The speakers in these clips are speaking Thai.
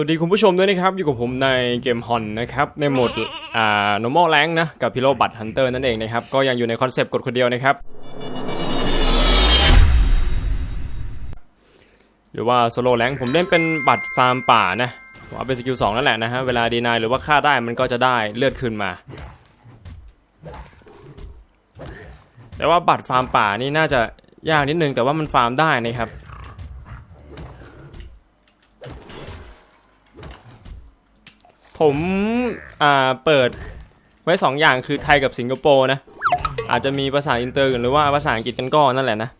วัสดีคุณผู้ชมด้วยนะครับ อยู่กับผมในเกมฮอนนะครับ ในโหมดอ่า normal rank นะ กับพิโ o บัตฮันเตอร์นั่นเองนะครับ ก็ยังอยู่ในคอนเซปต์กดคนเดียวนะครับ หรือว่าโซโล่แรงผมเล่นเป็นบัตรฟาร์มป่านะผมเอาเป็นสกิล2นั่นแหละนะฮะ เวลาดีนายหรือว่าฆ่าได้มันก็จะได้เลือดคืนมา แต่ว่าบัตรฟาร์มป่านี่น่าจะยากนิดนึงแต่ว่ามันฟาร์มได้นะครับ ผมอ่าเปิดไว้สองอย่างคือไทยกับสิงคโปร์นะ อาจจะมีภาษาอินเตอร์หรือว่าภาษาอังกฤษกันก็นั่นแหละนะ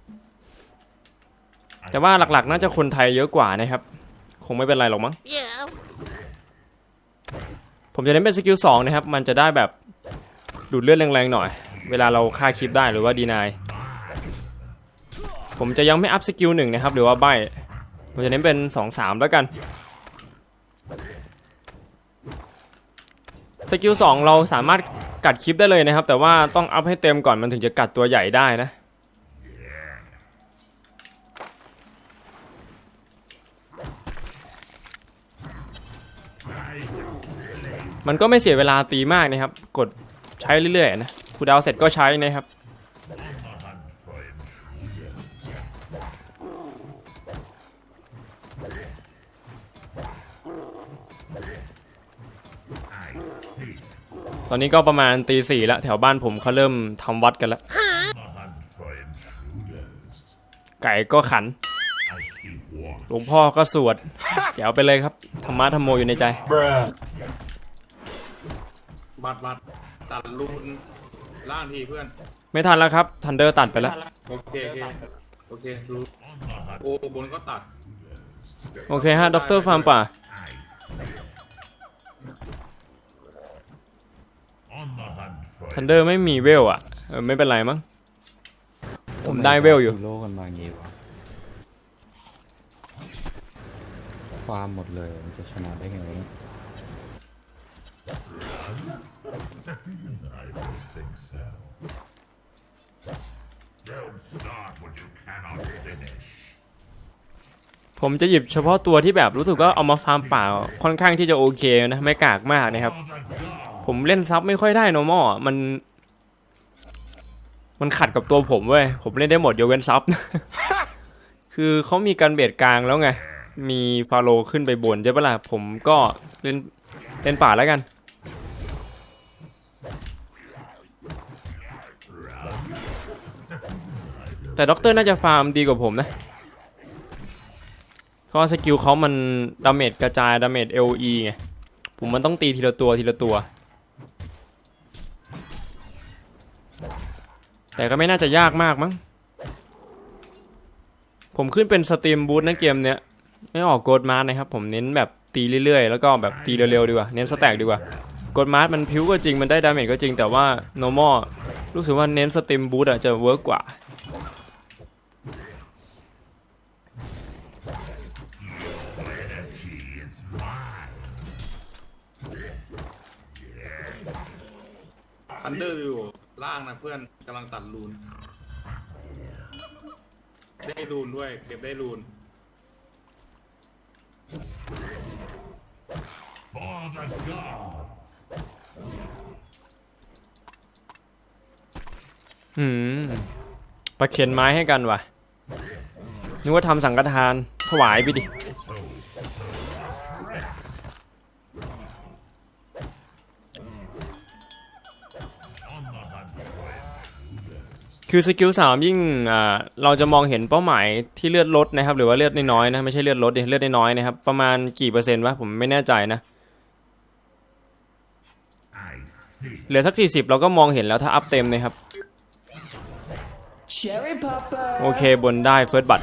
แต่ว่าหลักๆ น่าจะคนไทยเยอะกว่านะครับ คงไม่เป็นไรหรอกมั้ง Yeah. ผมจะเน้นเป็นสกิล2นะครับ มันจะได้แบบดูดเลือดแรงๆหน่อย เวลาเราฆ่าคลิปได้หรือว่าดีนาย ผมจะยังไม่อัพสกิลหนึ่งนะครับ หรือว่าใบผมจะเน้นเป็น 2-3 แล้วกัน สกิล2เราสามารถกัดคลิปได้เลยนะครับ แต่ว่าต้องอัพให้เต็มก่อนมันถึงจะกัดตัวใหญ่ได้นะมันก็ไม่เสียเวลาตีมากนะครับ กดใช้เรื่อยๆนะคูดาวเสร็จก็ใช้นะครับ ตอนนี้ก็ประมาณตีสี่แล้วแถวบ้านผมเขาเริ่มทำวัดกันแล้ว ไก่ก็ขัน หลวงพ่อก็สวด แจ๋วไปเลยครับ ธรรมะธรรมโมอยู่ในใจ บัตรบัตรตัดรูนล่างทีเพื่อน ไม่ทันแล้วครับ ทันเดอร์ตัดไปแล้ว โอเค โอเคโอเครูโอ้บนก็ตัด โอเคฮะด็อกเตอร์ฟาร์มป่า ทันเดอร์ไม่มีเวลอะเออไม่เป็นไรมั้ง ผมได้เวลอยู่ โลกันมาอย่างงี้วะความหมดเลยมันจะชนะได้ไงวะเนี่ยผมจะหยิบเฉพาะตัวที่แบบรู้สึกว่าเอามาฟาร์มป่าค่อนข้างที่จะโอเคนะ ไม่กากมากนะครับ ผมเล่นซับไม่ค่อยได้ normal อะมัน มันขัดกับตัวผมเว้ย ผมเล่นได้หมดยกเว้นซับ คือเขามีการเบียดกลางแล้วไง มีฟาโลขึ้นไปบนใช่ปะล่ะ ผมก็เล่นเล่นป่าแล้วกัน แต่ด็อกเตอร์น่าจะฟาร์มดีกว่าผมนะเพราะสกิลเขามันดาเมจกระจายดาเมจ LE ไงผมมันต้องตีทีละตัวทีละตัว แต่ก็ไม่น่าจะยากมากมั้ง ผมขึ้นเป็นสตรีมบูทนะเกมเนี้ย ไม่ออกโกดมาร์นะครับ ผมเน้นแบบตีเรื่อยๆ แล้วก็แบบตีเร็วๆดีกว่า เน้นสแต็กดีกว่าโกดมาร์มันพิ้วก็จริง มันได้ดาเมจก็จริง แต่ว่า normal รู้สึกว่าเน้นสตรีมบูทอะจะเวิร์กกว่าอันเดอร์อยู่ ล่างนะเพื่อนกำลังตัดรูน ได้รูนด้วย เก็บได้รูนอืมประเคนไม้ให้กันวะนึกว่าทำสังฆทานถวายไปดิ คือสกิลสามยิ่งอ่าเราจะมองเห็นเป้าหมายที่เลือดลดนะครับ หรือว่าเลือดน้อยๆนะไม่ใช่เลือดลดเลือดน้อยๆนะครับ ประมาณกี่เปอร์เซ็นต์วะผมไม่แน่ใจนะเหลือสักสี่สิบเราก็มองเห็นแล้วถ้าอัพเต็มนะครับ โอเคบนได้เฟิร์สบัต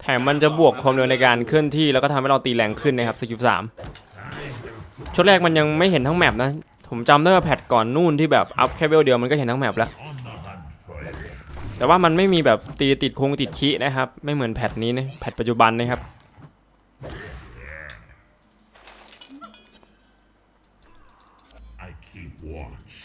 แถมมันจะบวกความเร็วในการเคลื่อนที่แล้วก็ทำให้เราตีแรงขึ้นนะครับสกิลสามชุดแรกมันยังไม่เห็นทั้งแมปนะ ผมจำได้ว่าแพทก่อนนู่นที่แบบอัพแค่เวลเดียวมันก็เห็นทั้งแมปแล้ว แต่ว่ามันไม่มีแบบตีติดคงติดคีนะครับ ไม่เหมือนแพทนี้นะแพทปัจจุบันนะครับ I keep watch.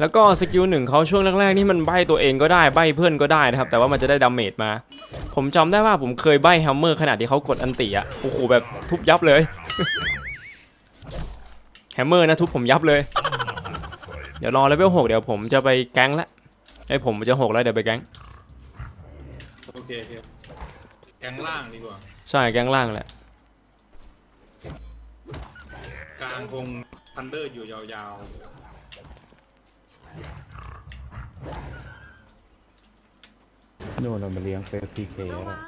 แล้วก็สกิลหนึ่งเขาช่วงแรกๆนี่มันใบตัวเองก็ได้ใบเพื่อนก็ได้นะครับ แต่ว่ามันจะได้ดาเมจมา ผมจำได้ว่าผมเคยใบ้แฮมเมอร์ขนาดที่เขากดอันติอะโอ้โหแบบทุบยับเลยแฮมเมอร์นะทุบผมยับเลย เดี๋ยวรอเลเวลหกเดี๋ยวผมจะไปแก๊งละไอยผมจะหกแล้วเดี๋ยวไปแก๊ง โอเคโอเคแกงล่างดีกว่า ใช่แก๊งล่างแหละ กลางคงทันเดอร์อยู่ยาวนู่นเรามาเลี้ยงเฟสพีเคระวัง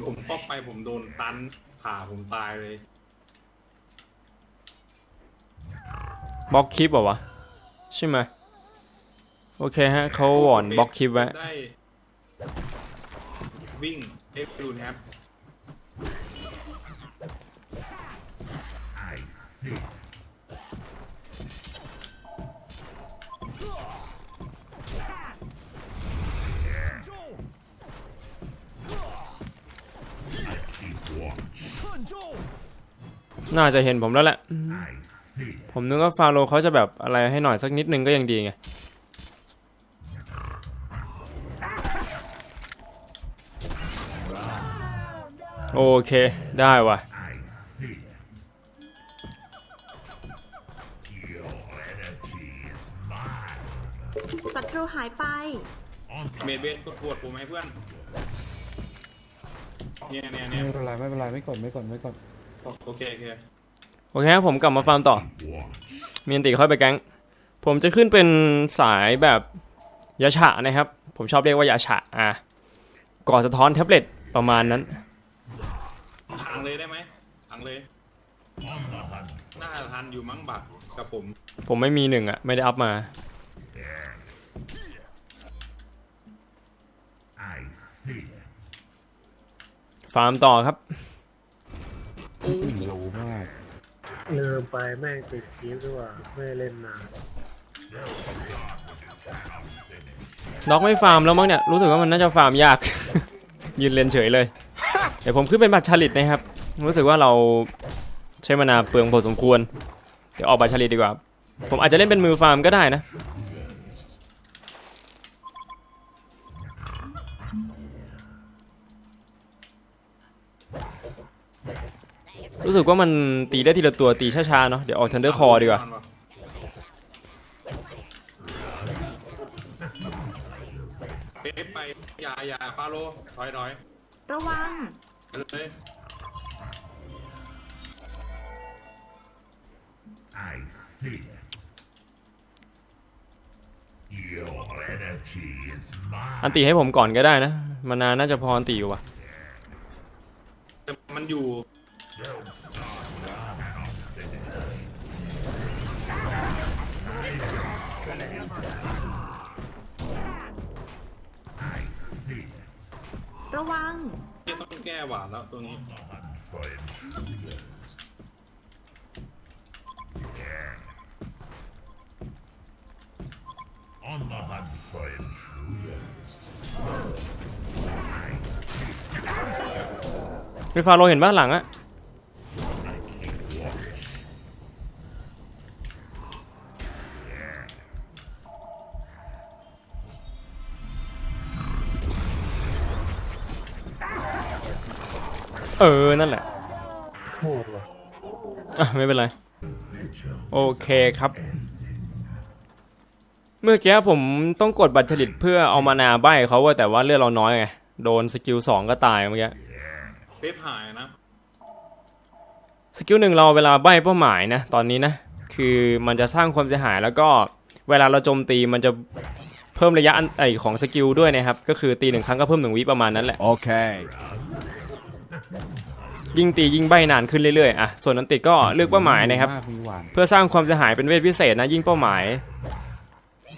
ๆ ผมป๊อกไปผมโดนตันผ่าผมตายเลย บล็อกคลิปเหรอวะใช่ไหมโอเคฮะเขาหวอนบล็อกคลิปไว้ได้วิ่งเอฟดูนะครับ I see. น่าจะเห็นผมแล้วแหละ I see. ผมนึกว่าฟาโรห์เขาจะแบบอะไรให้หน่อยสักนิดนึงก็ยังดีไงโอเค ได้ว่ะ I see it. Your energy is mine. ศัตรูหายไป On เมดเบสกดปวดผมไหมเพื่อนเนี่ยเนี่ยเนี่ยไม่เป็นไรไม่เป็นไรไม่กดไม่กดไม่กด โอเคโอเค โอเคครับผมกลับมาฟาร์มต่อ watch. มีอันติค่อยไปแก๊ง ผมจะขึ้นเป็นสายแบบยาฉะนะครับ ผมชอบเรียกว่ายาฉะอะก่อสะท้อนแท็บเล็ตประมาณนั้นถังเลยได้ไหมถังเลย On the hunt. น่าจะทันอยู่มั้งบัตรกับผม ผมไม่มีหนึ่งอะ ไม่ได้อัพมา I see it. ฟาร์มต่อครับรู้มาก ลืมไปแม่งติดคลิปด้วยไม่ได้เล่นนานด็อกไม่ฟาร์มแล้วมั้งเนี่ย รู้สึกว่ามันน่าจะฟาร์มยาก ยืนเลนเฉยเลย เดี๋ยวผมขึ้นเป็นบัตรชาลิตนะครับ รู้สึกว่าเราใช้มานาเปลืองพอสมควร เดี๋ยวออกบัตรชาลิตดีกว่า ผมอาจจะเล่นเป็นมือฟาร์มก็ได้นะ รู้สึกว่ามันตีได้ทีละตัวตีช้าๆเนาะเดี๋ยวออกทันเดอร์คอดีกว่าเป๊ปไปอย่าอย่าฟาโลถอยถอยระวังไปเลย I see it. Your energy is อัน mine. ตีให้ผมก่อนก็ได้นะ มานาน่าจะพออันตีอยู่ว่ะแต่มันอยู่ I see it. ระวังที่ต้องแก้หวานแล้วตัวนี้ The hunt for intruders. Yes. On the hunt for intruders. พี่ฟาโรห์เห็นบ้านหลังอะ ออ นั่นแหละโคตรว่ะอะไม่เป็นไร โอเคครับ เมื่อกี้ผมต้องกดบัตรฉลิตเพื่อเอามานาใบเขาว่าแต่ว่าเลือดเราน้อยไง โดนสกิลสองก็ตายเมื่อกี้ เป๊ปหายนะสกิลหนึ่งเราเวลาใบเป้าหมายนะ ตอนนี้นะ คือมันจะสร้างความเสียหายแล้วก็เวลาเราโจมตีมันจะเพิ่มระยะอันไอของสกิลด้วยนะครับ ก็คือตีหนึ่งครั้งก็เพิ่มหนึ่งวิประมาณนั้นแหละ Okay. ยิ่งตียิ่งใบนานขึ้นเรื่อยๆอะส่วนอันติก็เลือกเป้าหมายนะครับมากมีหวานเพื่อสร้างความเสียหายเป็นเวทพิเศษนะยิ่งเป้าหมาย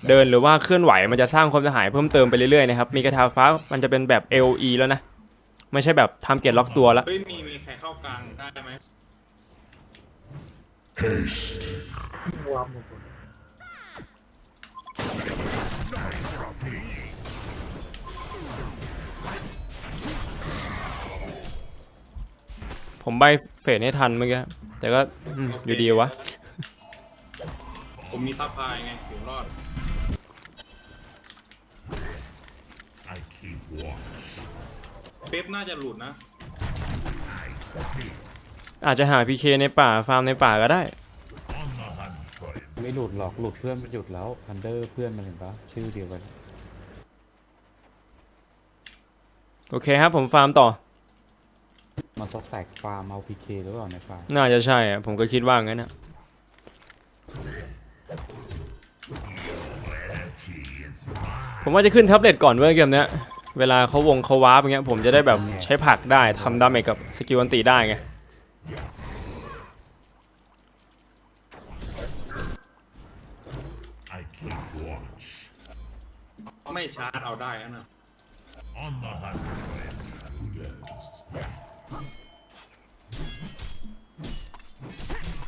เดินหรือว่าเคลื่อนไหวมันจะสร้างความเสียหายเพิ่มเติมไปเรื่อยๆนะครับมีกระทาฟ้ามันจะเป็นแบบ AOE แล้วนะไม่ใช่แบบทำเกตล็อกตัวแล้วเฮ้ยมีมีใครเข้ากลางได้ไหมวับหมด ผมใบเฟสให้ทันเมื่อกี้แต่ก็อืมอยู่ดีวะ ผมมีทัพพายไงผมรอด I keep keep watch. เป๊ปน่าจะหลุดนะ อาจจะหาพีเคในป่าฟาร์มในป่าก็ได้ On the hunt for him. ไม่หลุดหรอกหลุดเพื่อนมันหยุดแล้วพันเดอร์เพื่อนมันเห็นปะชื่อเดียวกัน โอเคครับผมฟาร์มต่อ มาซอกแตกฟาร์มเอาพีเคหรือเปล่าในฟาร์มน่าจะใช่อะผมก็คิดว่างั้นนะ Energy is mine. ผมว่าจะขึ้นแท็บเล็ตก่อนเว้ยเกมเนี้ยเวลาเขาวงเขาวาร์ปอย่างเงี้ยผมจะได้แบบใช้ผลักได้ทำดาเมจกับสกิลอันติได้ไง I keep watch. ไม่ชาร์จเอาได้นะ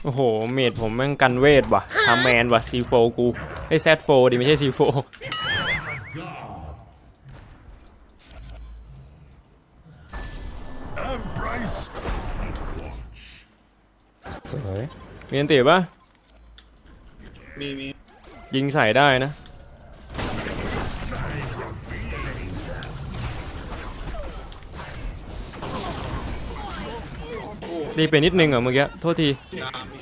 โอ้โห เมดผมแม่งกันเวทว่ะทามแมนว่ะซีโฟกูไอ้แซดโฟดิไม่ใช่ซีโฟ Embrace สวยมีอันติปะมีมียิงใส่ได้นะ ดีไปนิดนึงอะเมื่อกี้โทษทียามี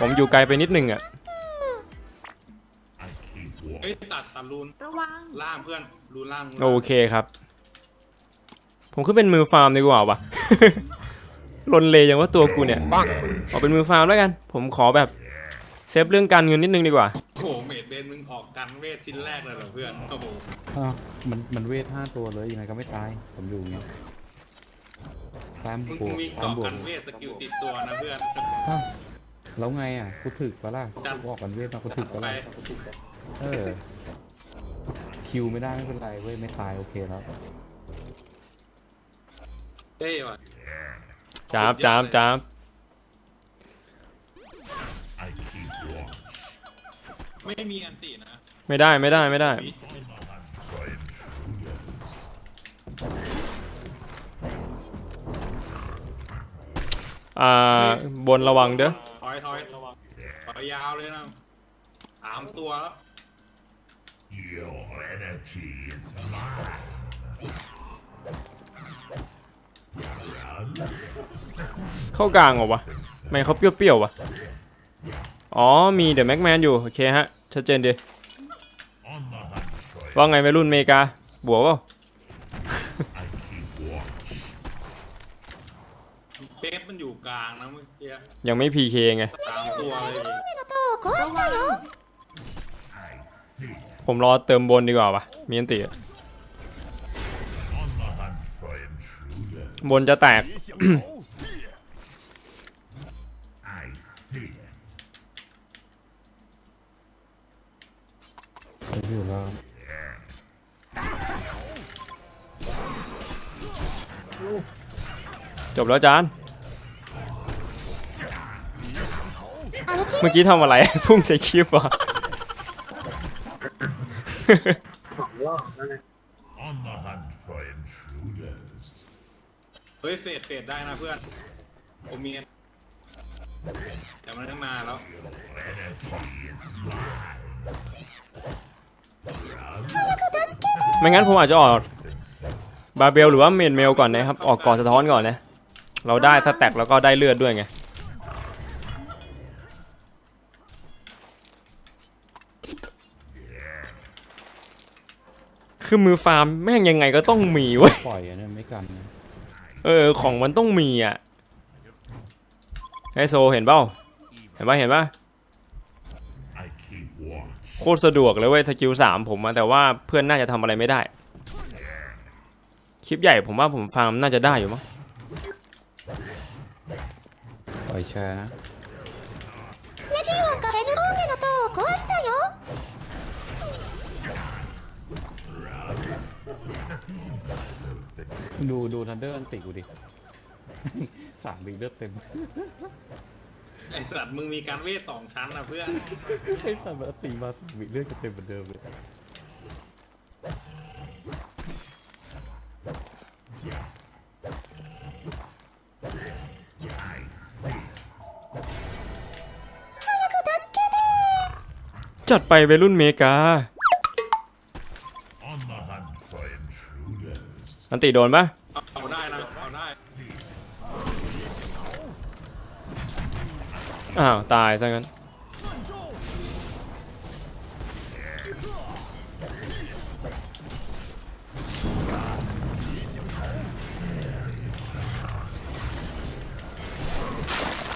ผมอยู่ไกลไปนิดนึงอะ I keep watch. เอ้ยตัดตัดรูนระวังล่างเพื่อนรูนล่างรูนโอล่างเคครับ ผมขึ้นเป็นมือฟาร์มดีกว่าวะลนเลอย่างว่าตัวกูเนี่ยเอาเป็นมือฟาร์มแล้วกัน ผมขอแบบเซฟเรื่องการเงินนิดนึงดีกว่าโอ้โหเมดเบนมึงออกกันเวทชิ้นแรกเลยเหรอเพื่อนโอ้โหอ้าวมันมันเวทห้าตัวเลยยังไงก็ไม่ตายผมอยู่อย่างเงี้ย แต้มมึงบวกมีแต้เกาะมบวกักนเวทสกิลติดตัวนะเพื่อน อ้าวแล้วไงอะกูถึกปะล่ะจัดบอกกันเวทมากูถึกปะไปล่ะเออคิวไม่ได้ไม่เป็นไรเว้ยไม่ตายโอเคแล้วเท่ว่ะจ้าบจ้าบจ้าบ I keep watch. ไม่มีอันตินะไม่ได้ไม่ได้ไม่ได้ On อ่าบนระวังเด้อถอยถอยถอยยาวเลยนะสามตัวแล้ว Your energy is mine. เข้ากลางเหรอวะไม่เขาเปรี้ยวๆวะอ๋อมีเดอะแม็กแมนอยู่โอเคฮะชัดเจนดี On the hunt for ว่าไงวัยรุ่นเมกาบวกเปล่า I keep watch. เป๊ปมันอยู่กลางนะเมื่อกี้ยังไม่พีเคไงสามตัวเลยระวัง I see. ผมรอเติมบนดีกว่าวะมีอันติอะ On the hunt for intruders. บนจะแตก I see it. ผมอยู่แล้วจบแล้วจาน เมื่อกี้ทำอะไร พุ่งใส่คลิปวะสองรอบแล้วเนี่ย On the hunt for intruders. เฮ้ยเฟดเฟดได้นะเพื่อนผมมีแต่มันตั้งนานแล้ว Energy is mine. ไม่งั้นผมอาจจะออกบาเบลหรือว่าเมนเมลก่อนนะครับ ออกก่อนสะท้อนก่อนนะ เราได้สแต็กแล้วก็ได้เลือดด้วยไง คือมือฟาร์มแม่งยังไงก็ต้องมีเว้ย ปล่อยอันนี้ไม่กันนะเออ ของมันต้องมีอะไอโซเห็นเปล่าเห็นปะเห็นปะ I keep watch. โคตรสะดวกเลยเว้ยสกิลสามผมอะแต่ว่าเพื่อนน่าจะทำอะไรไม่ได้ คลิปใหญ่ผมว่าผมฟาร์มน่าจะได้อยู่มั้งปล่อยแชร์นะ ดูดูทันเดอร์อันติกูดิ สามบีเลือดเต็ม ไอสัตว์มึงมีการเวทสองชั้นนะเพื่อนไอ้สัตว์มันอันติมาสามบีเลือดก็เต็มเหมือนเดิมเลย จัดไปวัยรุ่นเมกา อันติโดนปะเอาเอาได้นะเอาได้อ้าวตายซะงั้น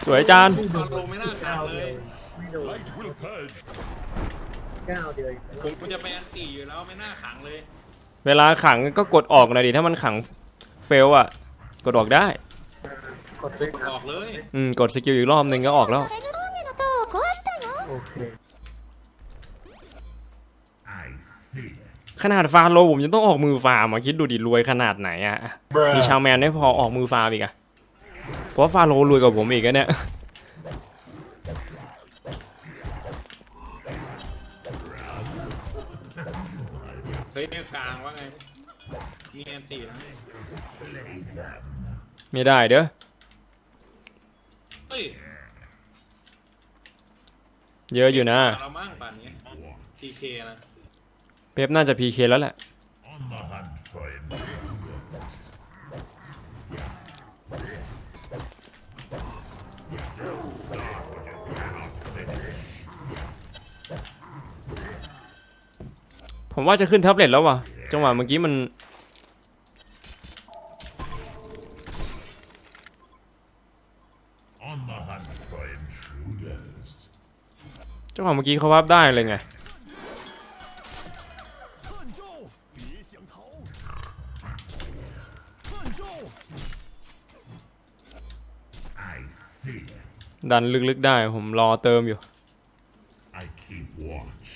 สวยจานตอนลงไม่น่าขาดเลยไม่โดน Light will purge. ก้าวเดียวผมก็จะไปอันตีอยู่แล้วไม่น่าขังเลย เวลาขังก็กดออกหน่อยดิถ้ามันขังเฟลอะกดออกได้ กดไปกดออกเลย อืมกดสกิลอีกรอบหนึ่งก็ออกแล้วขนาดฟาโลผมยังต้องออกมือฟาร์มอคิดดูดิรวยขนาดไหนอะ Bruh มีชาวแมนได้พอออกมือฟาร์มอีกอะเพราะว่าฟาโลรวยกว่าผมอีกอะเนี่ย กลางว่าไง มีอันตีนะไม่ได้เด้อเฮ้ยเยอะอยู่นะ เรามั่งป่านนี้ทีเคนะ เป๊ปน่าจะพีเคแล้วแหละ On the hunt for intruders. ผมว่าจะขึ้นแท็บเล็ตแล้วว่ะ จังหวะเมื่อกี้มัน จังหวะเมื่อกี้เขาวับได้เลยไง ดันลึกๆได้ผมรอเติมอยู่ I keep watch.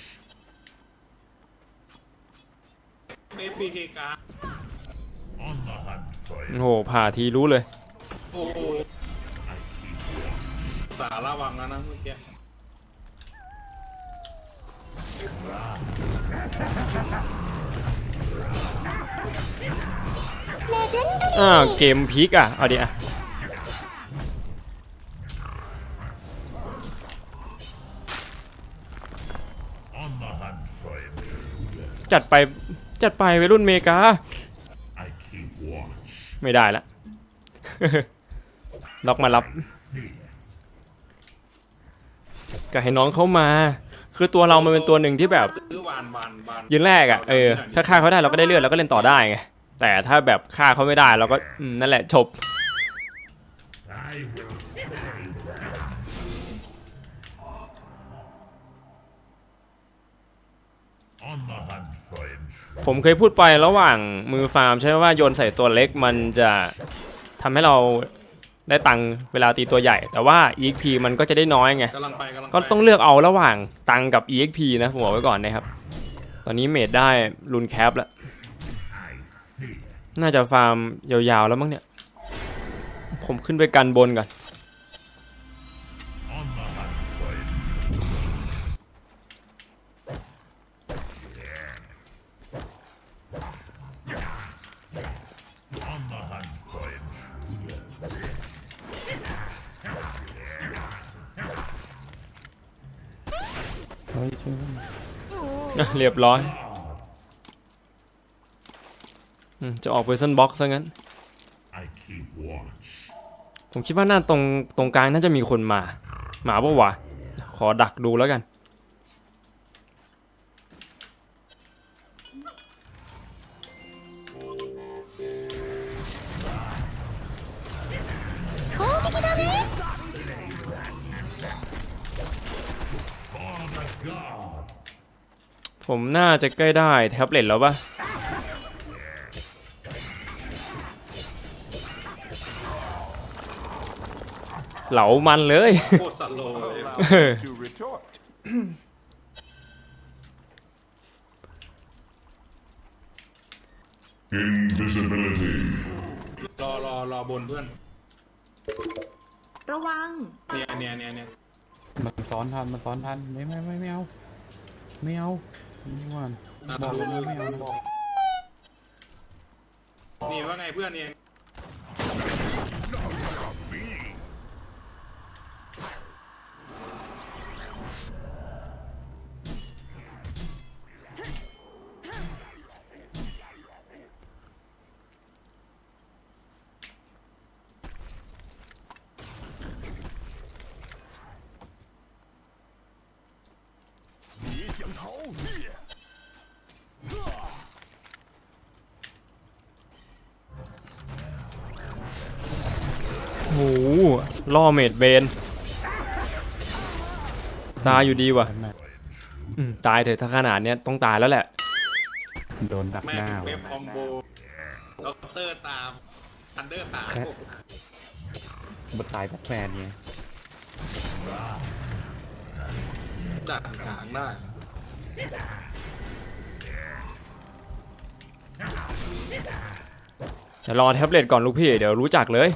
เอฟ โอ้โหผ่าทีรู้เลยสาระวังนะนะเมื่อกี้อ้าเกมพีกอะ เอาดิอะจัดไป จัดไปวัยรุ่นเมกา I keep watch. ไม่ได้ละ ล็อกมารับ See it. ก็ให้น้องเขามา คือตัวเรามันเป็นตัวหนึ่งที่แบบซื้อวานวานวานยืนแรกอะเออ ถ้าฆ่าเขาได้เราก็ได้เลือดเราก็เล่นต่อได้ไง แต่ถ้าแบบฆ่าเขาไม่ได้เราก็อืมนั่นแหละจบ ผมเคยพูดไประหว่างมือฟาร์มใช่ไหมว่าโยนใส่ตัวเล็กมันจะทำให้เราได้ตังค์เวลาตีตัวใหญ่ แต่ว่า EXP มันก็จะได้น้อยไงกำลังไปกำลังไปก็ต้องเลือกเอาระหว่างตังค์กับ EXP นะผมบอกไว้ก่อนนะครับ ตอนนี้เมดได้รุนแคปแล้ว I see it. น่าจะฟาร์มยาวๆแล้วมั้งเนี่ย ผมขึ้นไปกันบนก่อน เรียบร้อยอืมจะออก Poison Box ซะงั้น I keep watch. ผมคิดว่าหน้าตรงตรงกลางน่าจะมีคนมา หมาปะวะ ขอดักดูแล้วกัน จะใกล้ได้แท็บเล็ตแล้วปะเหลามันเลยโคตรสโลว์เลย to retort. Invisibility. รอรอรอบนเพื่อน ระวัง เนี่ยเนี่ยเนี่ยเนี่ยมันซ้อนทันมันซ้อนทันไม่ไม่ไม่ไม่เอาไม่เอา ไม่ว่าบอกเลยไม่เอานะบอกนี่ว่าไงเพื่อนเนี่ย โอ้โหล่อเมดเบนตายอยู่ดีว่ะท่านน่ะอืมตายเถอะถ้าขนาดเนี้ยต้องตายแล้วแหละ โดนดักแม่หน้าเป็นเว็ว่ะบคอมโบด็อกเตอร์ตามทันเดอร์ตามบทตายแบทแมนไงดักหางได้เดี๋ยวรอแท็บเล็ตก่อนลูกพี่ เดี๋ยวรู้จักเลย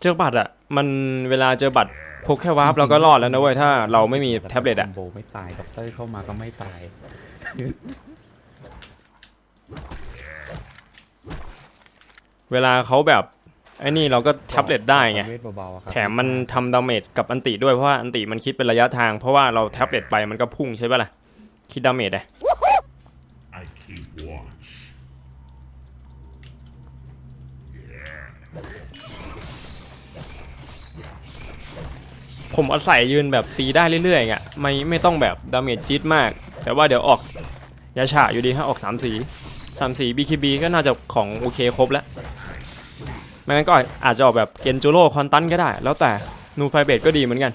เจอบัตรอะมันเวลาเจอบัตรพกแค่วาร์ปเราก็รอดแล้วนะเว้ยถ้าเราไม่มีแท็บเล็ตอะคมโบไม่ตายด็อกเตอร์เข้ามาก็ไม่ตาย เวลาเขาแบบไอ้นี่เราก็แท็บเล็ตได้ไงเวทเบาๆอะครับแถมมันทำดาเมจกับอันติด้วยเพราะว่าอันติมันคิดเป็นระยะทาง เพราะว่าเราแท็บเล็ตไปมันก็พุ่งใช่ปะล่ะ คิดดาเมจอะ ผมอาศัยยืนแบบตีได้เรื่อยๆไงไม่ไม่ต้องแบบดาเมจจี๊ดมาก แต่ว่าเดี๋ยวออกยาฉาอยู่ดีฮะออกสามสีสามสี BKB ก็น่าจะของโอเคครบแล้วไม่งั้นก็อาจจะออกแบบเกนจูโร่คอนตันก็ได้ แล้วแต่นูไฟเบดก็ดีเหมือนกัน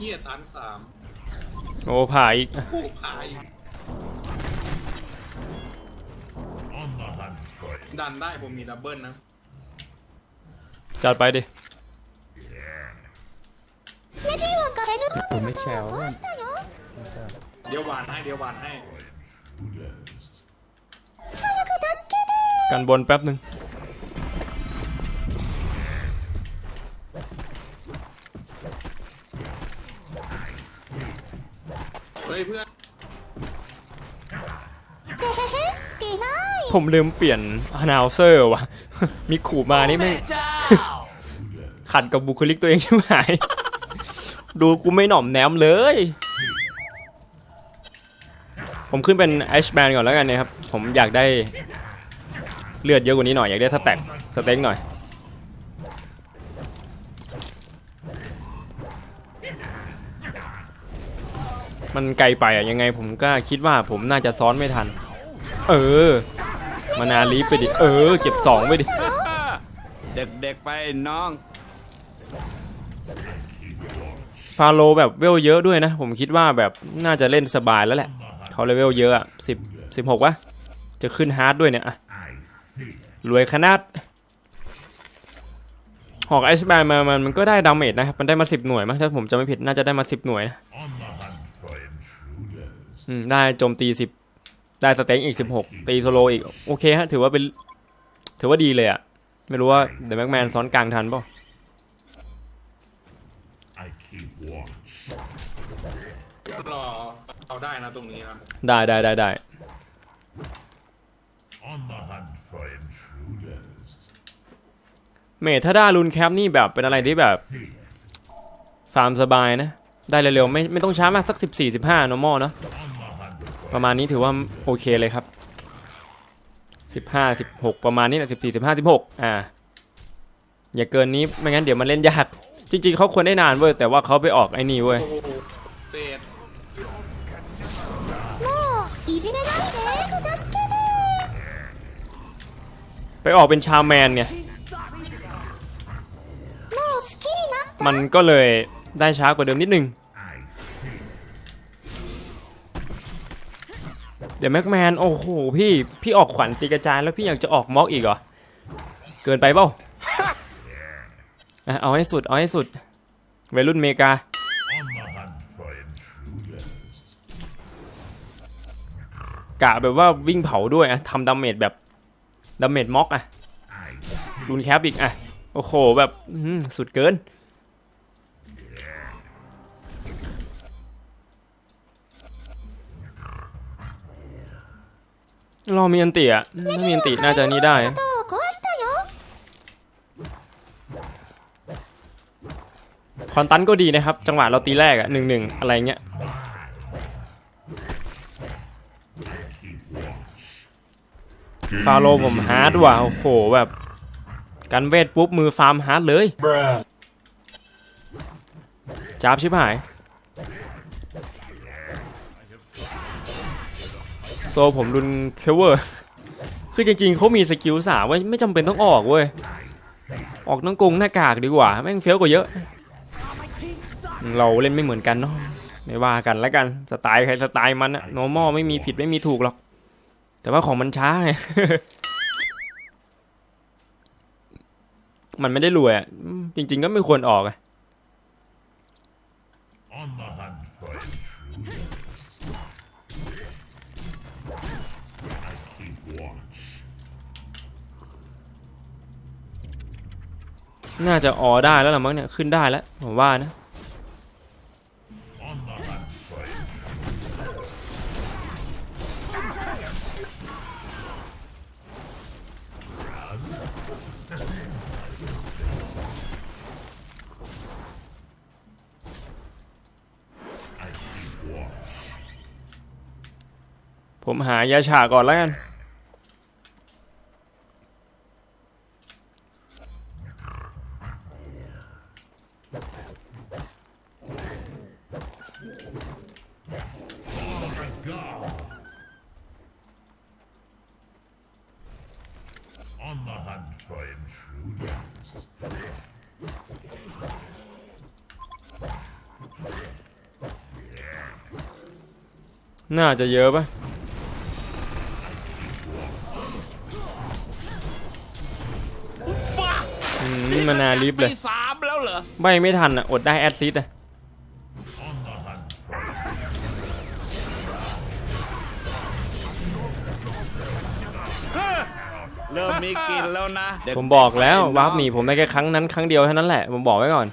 ฮียตันสามโอ้ผ่าอีกโอ้พายดันได้ผมมีดับเบิลนะจัดไปดิผมไม่แช่ามันเดี๋ยวหวานให้เดี๋ยวหวานให้กันบนแป๊บหนึ่ง ผมลืมเปลี่ยนอนาลเซอร์ว่ะ มีขู่มานี่ไม่ขัดกับบุคลิกตัวเองใช่ไหมดูกูไม่หน่อมแนมเลย ผมขึ้นเป็นไอชแบนก่อนแล้วกันนะครับ ผมอยากได้เลือดเยอะกว่านี้หน่อย อยากได้สแต็กสเต็กหน่อย มันไกลไปอะยังไงผมก็คิดว่าผมน่าจะซ้อนไม่ทัน เออ มานาลีฟไปดิ เออ เก็บสองไปดิ เด็กๆไปน้อง ฟาโลแบบเวลเยอะด้วยนะ ผมคิดว่าแบบน่าจะเล่นสบายแล้วแหละ เขาเลเวลเยอะอะสิบสิบหกวะ จะขึ้นฮาร์ดด้วยเนี่ยอะ I see. รวยขนาด หอกไอซ์แบนมามันมันก็ได้ดาเมจนะครับ มันได้มาสิบหน่วยมั้งถ้าผมจำไม่ผิดน่าจะได้มาสิบหน่วยนะ On the hunt for intruders. อืม ได้โจมตีสิบได้สเต็กอีกสิบหกตีโซโลอีก โอเคฮะ ถือว่าเป็น ถือว่าดีเลยอะไม่รู้ว่าเดอะแม็กแมนซ้อนกลางทันเปล่า I keep watch. รอเอาได้นะตรงนี้ครับ ได้ได้ได้ได้ On the hunt for intruders. เมทถ้าได้รุนแคปนี่แบบเป็นอะไรที่แบบ See. ฟาร์มสบายนะ ได้เร็วๆ ไม่ไม่ต้องช้ามากสักสิบสี่สิบห้า normal เนอะ On the hunt for ประมาณนี้ถือว่าโอเคเลยครับสิบห้าสิบหกประมาณนี้แหละสิบสี่สิบห้าสิบหกอ่า อย่าเกินนี้ไม่งั้นเดี๋ยวมันเล่นยากจริง ๆเขาควรได้นานเว้ยแต่ว่าเขาไปออกไอ้นี่เว้ยไปออกเป็นชาแมนไงมันก็เลยได้ช้ากว่าเดิมนิดนึง เดี๋ยวแม็กแมนโอ้โหพี่พี่ออกขวัญตีกระจายแล้วพี่อยากจะออกม็อกอีกเหรอ เกินไปเปล่าเอาให้สุดเอาให้สุดวัยรุ่นเมกากะแบบว่าวิ่งเผาด้วยอะทำดาเมจแบบดาเมจม็อกอะรูนแคปอีกอะโอ้โหแบบสุดเกิน เรามีอันติอะถ้มีอันติน่าจะนี่ได้ คอนตันก็ดีนะครับ จังหวะเราตีแรกอะหนึ่งหนึ่งอะไรเงี้ย ฟาโลผมฮาร์ดว่ะ โอ้โหแบบ กันเวทปุ๊บมือฟาร์มฮาร์ดเลยจับชิบหาย โซผมรุนเคเวอร์ คือจริงๆเขามีสกิลสามเว้ไม่จำเป็นต้องออกเว้ย ออกน้องกงหน้ากากดีกว่า แม่งเฟี้ยวกว่าเยอะ เราเล่นไม่เหมือนกันเนาะไม่ว่ากันแล้วกันสไตล์ใครสไตล์มันอะโนมอไม่มีผิดไม่มีถูกหรอก แต่ว่าของมันช้าไงมันไม่ได้รวยอะจริง ๆ ก็ไม่ควรออกอะ On the hunt for intruders. I keep watch. น่าจะออได้แล้วล่ะมั้งเนี่ยขึ้นได้แล้วผมว่านะผมหายาฉาก่อนแล้วกัน On the hunt for intruders. น่าจะเยอะปะอืมมานาลิฟต์เลยปีสามแล้วเหรอใบไม่ทันอะ อดได้แอดซิดอะ On the hunt for เริ่มมีกลินแล้วนะเด็ผมบอกแล้ววาร์ปหนีผมได้แค่ครั้งนั้นครั้งเดียวเท่านั้นแหละ ผมบอกไว้ก่อน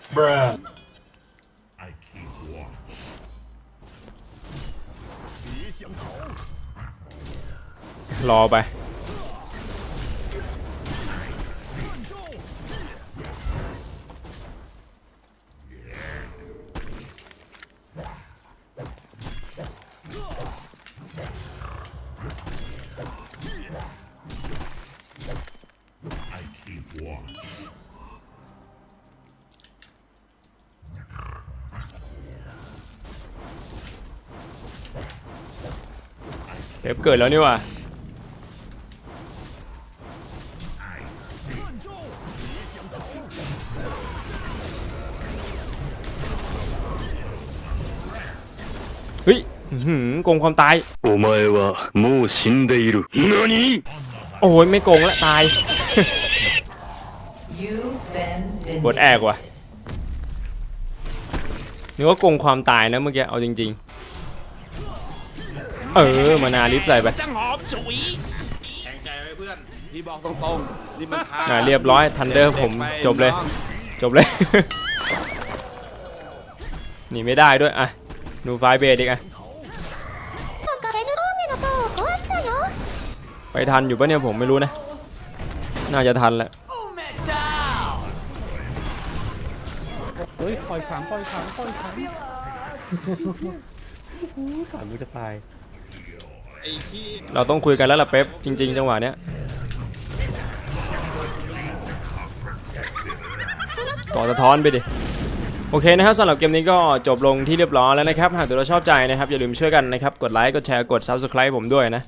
รอไป I keep watch. เทปเกิดแล้วนี่ว่ะ โกงความตายโอ้ไม่โไม่โกงแล้วตายปวดแอกว่ะนึกว่าโกงความตายนะเมื่อกี้เอาจริง ๆ เออมานาลิฟใส่ไปนี่บอกตรงๆนี่มันทางอ่าเรียบร้อยทันเดอร์ผมจบเลย จบเลย หนีไม่ได้ด้วยอะหนูไฟเบรดอีกอะ ไปทันอยู่ปะเนี่ยผมไม่รู้นะ น่าจะทันแหละเฮ้ยปล่อยขังปล่อยขังปล่อยขังขังกูจะตายไอ้ที่เราต้องคุยกันแล้วล่ะเป๊ปจริง ๆ จังหวะเนี้ยก่อสะท้อนไปดิโอเคนะครับสำหรับเกมนี้ก็จบลงที่เรียบร้อยแล้วนะครับ หากตัวเราชอบใจนะครับ อย่าลืมช่วยกันนะครับ กดไลค์ กดแชร์ กด Subscribe ผมด้วยนะ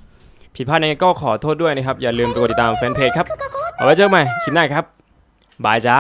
ผิดพลาดยังไงก็ขอโทษด้วยนะครับ อย่าลืมไปกดติดตามแฟนเพจครับ เอาไว้เจอกันใหม่คลิปหน้าครับ บายจ้า